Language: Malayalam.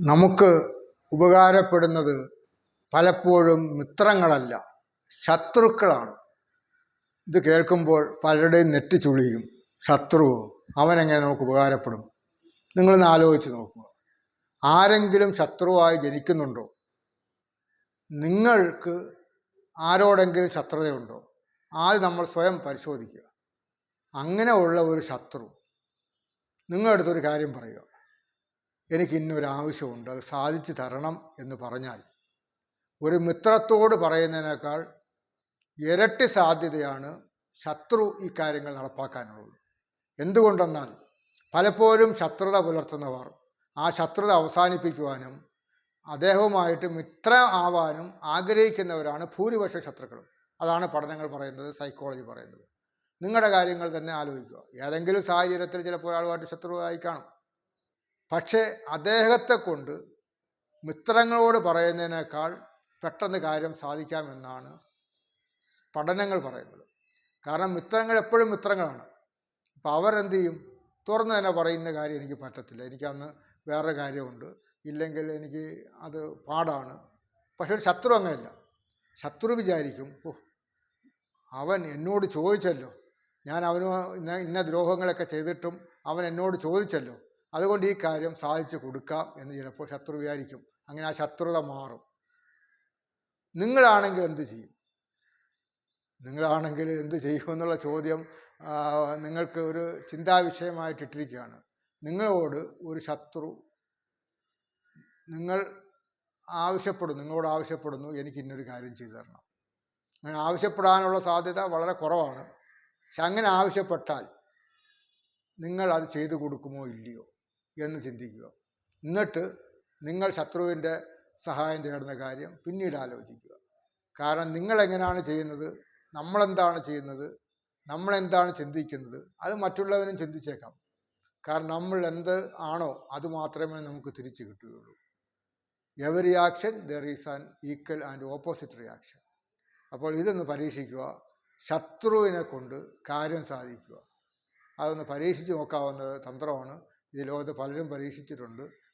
നമുക്ക് ഉപകാരപ്പെടുന്നത് പലപ്പോഴും മിത്രങ്ങളല്ല ശത്രുക്കളാണ്. ഇത് കേൾക്കുമ്പോൾ പലരുടെയും നെറ്റി ചുളിയും. ശത്രുവോ? അവനെങ്ങനെ നമുക്ക് ഉപകാരപ്പെടും? നിങ്ങളൊന്ന് ആലോചിച്ച് നോക്കുക. ആരെങ്കിലും ശത്രുവായി ജനിക്കുന്നുണ്ടോ? നിങ്ങൾക്ക് ആരോടെങ്കിലും ശത്രുതയുണ്ടോ? ആദ്യം നമ്മൾ സ്വയം പരിശോധിക്കുക. അങ്ങനെ ഉള്ള ഒരു ശത്രു. നിങ്ങളുടെ കാര്യം പറയുക. എനിക്ക് ഇന്നൊരു ആവശ്യമുണ്ട് അത് സാധിച്ചു തരണം എന്ന് പറഞ്ഞാൽ ഒരു മിത്രത്തോട് പറയുന്നതിനേക്കാൾ ഇരട്ടി സാധ്യതയാണ് ശത്രു ഈ കാര്യങ്ങൾ നടപ്പാക്കാനുള്ളത്. എന്തുകൊണ്ടെന്നാൽ പലപ്പോഴും ശത്രുത പുലർത്തുന്നവർ ആ ശത്രുത അവസാനിപ്പിക്കുവാനും അദ്ദേഹവുമായിട്ട് മിത്ര ആവാനും ആഗ്രഹിക്കുന്നവരാണ് ഭൂരിപക്ഷ ശത്രുക്കളും. അതാണ് പഠനങ്ങൾ പറയുന്നത് സൈക്കോളജി പറയുന്നത്. നിങ്ങളുടെ കാര്യങ്ങൾ തന്നെ ആലോചിക്കുക. ഏതെങ്കിലും സാഹചര്യത്തിൽ ചിലപ്പോൾ ഒരാളുമായിട്ട് ശത്രുവായി കാണും. പക്ഷേ അദ്ദേഹത്തെ കൊണ്ട് മിത്രങ്ങളോട് പറയുന്നതിനേക്കാൾ പെട്ടെന്ന് കാര്യം സാധിക്കാമെന്നാണ് പഠനങ്ങൾ പറയുന്നത്. കാരണം മിത്രങ്ങൾ എപ്പോഴും മിത്രങ്ങളാണ്. അപ്പോൾ അവരെന്ത് ചെയ്യും? തുറന്ന് തന്നെ പറയുന്ന കാര്യം എനിക്ക് പറ്റത്തില്ല. എനിക്കന്ന് വേറെ കാര്യമുണ്ട്. ഇല്ലെങ്കിൽ എനിക്ക് അത് പാടാണ്. പക്ഷെ ഒരു ശത്രു അങ്ങനെയല്ല. ശത്രു വിചാരിക്കും ഓ അവൻ എന്നോട് ചോദിച്ചല്ലോ. ഞാൻ അവന് ഇന്ന ദ്രോഹങ്ങളൊക്കെ ചെയ്തിട്ടും അവൻ എന്നോട് ചോദിച്ചല്ലോ. അതുകൊണ്ട് ഈ കാര്യം സാധിച്ചു കൊടുക്കാം എന്ന് ചിലപ്പോൾ ശത്രു വിചാരിക്കും. അങ്ങനെ ആ ശത്രുത മാറും. നിങ്ങളാണെങ്കിൽ എന്ത് ചെയ്യും? നിങ്ങളാണെങ്കിൽ എന്ത് ചെയ്യുമെന്നുള്ള ചോദ്യം നിങ്ങൾക്ക് ഒരു ചിന്താവിഷയമായിട്ടിട്ടിരിക്കുകയാണ് നിങ്ങളോട് ഒരു ശത്രു നിങ്ങൾ ആവശ്യപ്പെടുന്നു നിങ്ങളോട് ആവശ്യപ്പെടുന്നു എനിക്ക് ഇന്നൊരു കാര്യം ചെയ്തു തരണം. അങ്ങനെ ആവശ്യപ്പെടാനുള്ള സാധ്യത വളരെ കുറവാണ്. പക്ഷെ അങ്ങനെ ആവശ്യപ്പെട്ടാൽ നിങ്ങൾ അത് ചെയ്തു കൊടുക്കുമോ ഇല്ലയോ? എന്ന് ചിന്തിക്കുക. എന്നിട്ട് നിങ്ങൾ ശത്രുവിന്റെ സഹായം തേടുന്ന കാര്യം പിന്നീട് ആലോചിക്കുക. കാരണം നിങ്ങൾ എങ്ങനെയാണ് ചെയ്യുന്നത്? നമ്മളെന്താണ് ചെയ്യുന്നത്? നമ്മളെന്താണ് ചിന്തിക്കുന്നത്? അത് മറ്റുള്ളവരും ചിന്തിച്ചേക്കാം. കാരണം നമ്മൾ എന്ത് ആണോ അത് മാത്രമേ നമുക്ക് തിരിച്ചു കിട്ടുകയുള്ളൂ. Every action there is an equal and opposite reaction അപ്പോൾ ഇതൊന്ന് പരീക്ഷിക്കുക. ശത്രുവിനെ കൊണ്ട് കാര്യം സാധിക്കുക. അതൊന്ന് പരീക്ഷിച്ച് നോക്കാവുന്ന തന്ത്രമാണ് ഇത് ലോകത്ത് പലരും പരീക്ഷിച്ചിട്ടുണ്ട്.